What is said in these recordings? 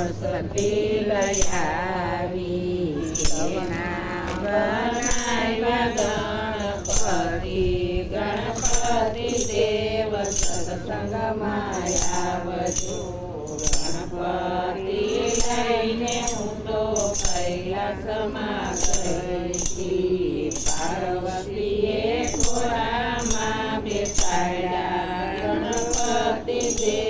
સ્વતી લયાવી બનાય ગણપતિ ગણપતિ દેવ સત્સંગ માયાવજો ગણપતિ લઈને હું તો કૈલાસમાં ગઈ ખોરામાં બેસાડ્યા દેવ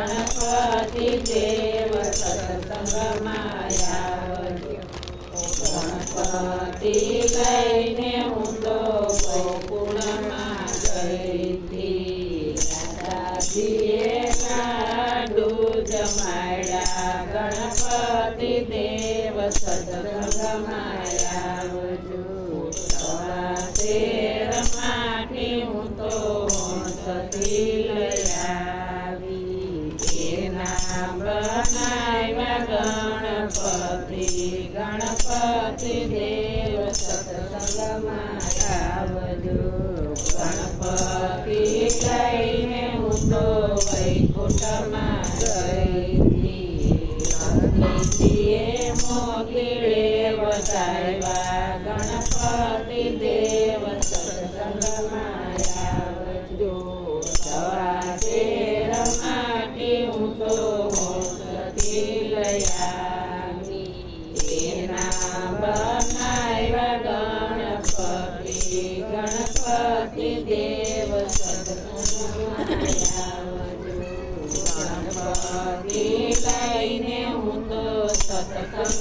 ગણપતિ દેવ સત્સંગ માયા ગણપતિ કહીને હું તો ગોકુળમાં ગઈથી રાધાજીએ કાઢું ગણપતિ દેવ સત્સંગ માયા વજો રમાટી હું તો સતી પતિદેવ સતત મારાવજો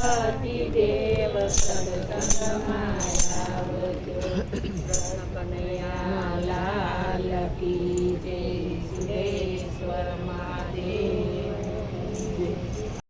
દેવ સદકમાયા કનૈયા લાલ કી